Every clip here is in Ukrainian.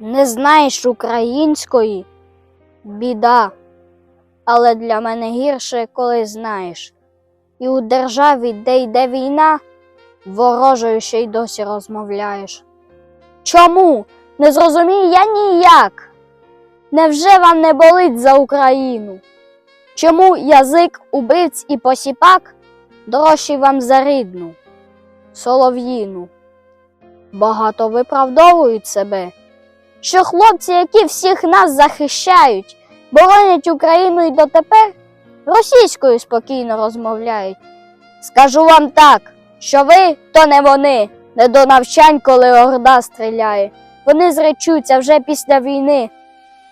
Не знаєш української біда, але для мене гірше, коли знаєш. І у державі, де йде війна, ворожою ще й досі розмовляєш. Чому? Не зрозумію я ніяк. Невже вам не болить за Україну? Чому язик убивць і посіпак дорожчий вам за рідну, солов'їну? Багато виправдовують себе, що хлопці, які всіх нас захищають, боронять Україну і дотепер російською спокійно розмовляють. Скажу вам так, що ви то не вони, не до навчань, коли орда стріляє. Вони зречуться вже після війни.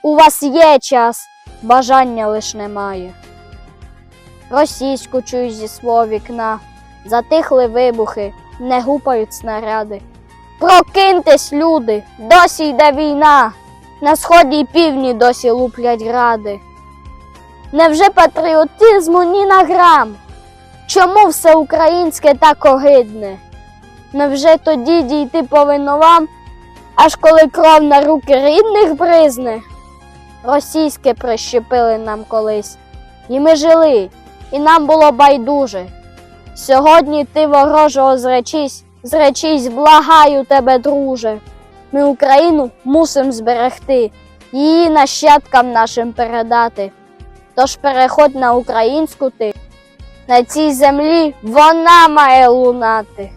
У вас є час, бажання лиш немає. Російську чую зі свого вікна, затихли вибухи, не гупають снаряди. Прокиньтесь, люди, досі йде війна, на сході й півдні досі луплять гради. Невже патріотизму ні на грам? Чому все українське так огидне? Невже тоді дійти повинно вам, аж коли кров на руки рідних бризне? Російське прищепили нам колись, і ми жили, і нам було байдуже. Сьогодні ти ворожого зречись, зречись, благаю тебе, друже. Ми Україну мусимо зберегти, її нащадкам нашим передати. Тож переходь на українську ти, на цій землі вона має лунати.